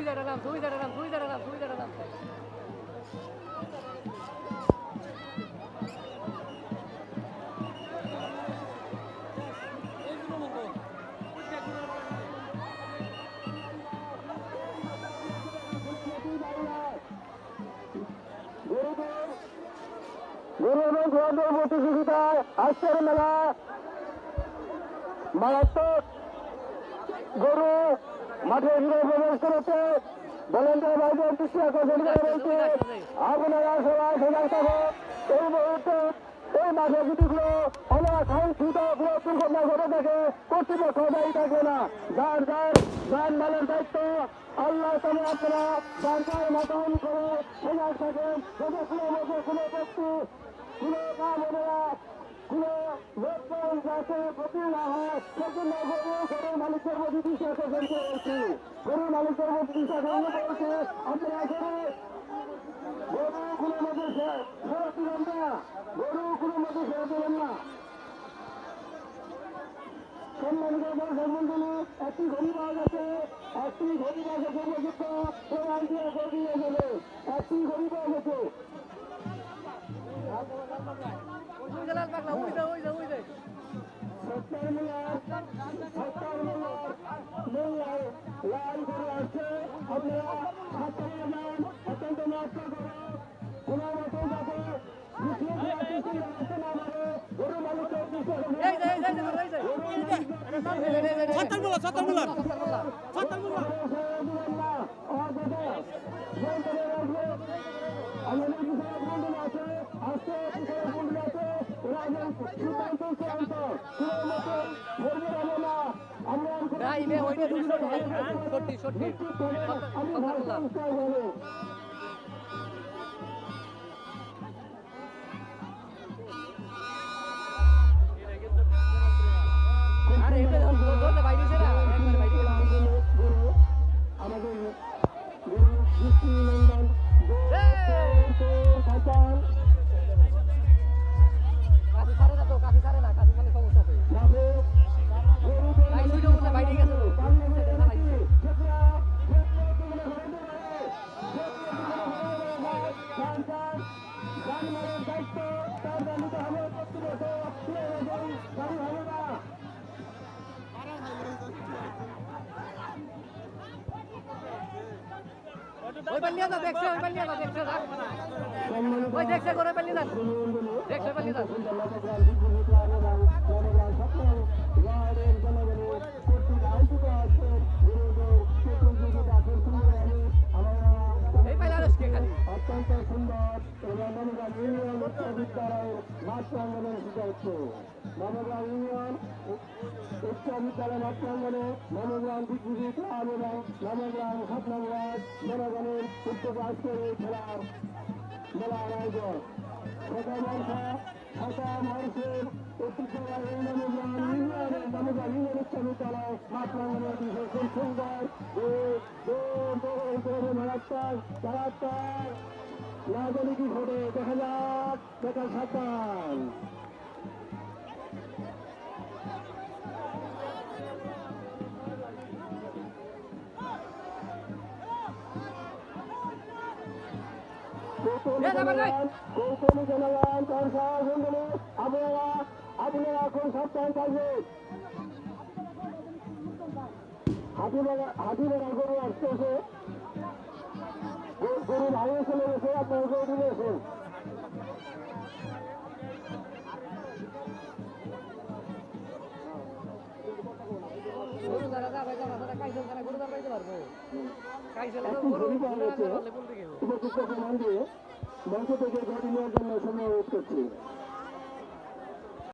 সুবিধাটা নাম সুবিধাটা নাম গরু এবং প্রতিযোগিতায় আজকের মেলা মারাত্মক গরু মাঠে ঘিরে প্রবেশ করেছে। ভলেন্টিয়ার ভাইদের দৃষ্টি আকর্ষণ করে বলছে, আপনারা সবাই সজাগ থাকো এই মুহূর্তে এই মাঠে গুটিগুলো অনেক কোনো দুর্ঘটনা ঘটে থাকে কর্তৃপক্ষ দায়ী থাকবে না। যার যার যান মালের দায়িত্ব, আল্লাহ তাহলে আপনারা যার মতন করে সজাগ থাকেন। কোনো ব্যক্তি কোনো কামনেরা কোনো লোকজন যাতে ক্ষতি না হয় সেজন্য গরু গরুর মালিকের মধ্যে দৃষ্টি আকর্ষণ করেছি গরুর মালিকের দৃষ্টি আকর্ষণ করেছে আপনারা গরু গরু কোনো মধ্যে ফেরত দিবেন না গরু কোনো মধ্যে ফেরত দিবেন না সম্মানিত দর্শক মন্ডলী একটি ঘড়ি পাওয়া একটি ঘড়ি পাওয়া উপযুক্ত প্রমাণ দিয়ে গড়িয়ে গেলে একটি ঘড়ি পাওয়া লাল করে আসছে আপনারা সত্তর যান অত্যন্ত নষ্ট করে কোনো এই যা এই যা এই ওই পাল্লিয়া দা দেখছে, ওই পাল্লিয়া দা দেখছে দা ওই দেখছে করে পাল্লি দা দেখছে পাল্লি দা অত্যন্ত সুন্দর এবং নবগ্রাম ইউনিয়ন উচ্চ বিদ্যালয়ের মাঠ প্রাঙ্গনে শুরু হচ্ছে নবগ্রাম ইউনিয়ন উচ্চ বিদ্যালয় প্রাঙ্গনে নবগ্রাম বিদ্যুৎ ক্লাব উদ্যোগ আজকের এই খেলার মেলার আয়োজন ছোট মানুষ ছোট মানুষের ঐতিহ্যবাহী নবগ্রাম ইউনিয়নের নবগ্রাম ইউনিয়ন উচ্চ আপনারা আপনারা এখন সাবধান থাকবেন। হাতি বেড়া গরু আসতেছে। গরু- গরু ভালো চলে গেছে আপনার গরু দিয়েছেন গরু ঘড়ি বলতে উপযুক্ত প্রমাণ দিয়ে মঞ্চ থেকে ঘটি নেওয়ার জন্য সময় অনুরোধ করছি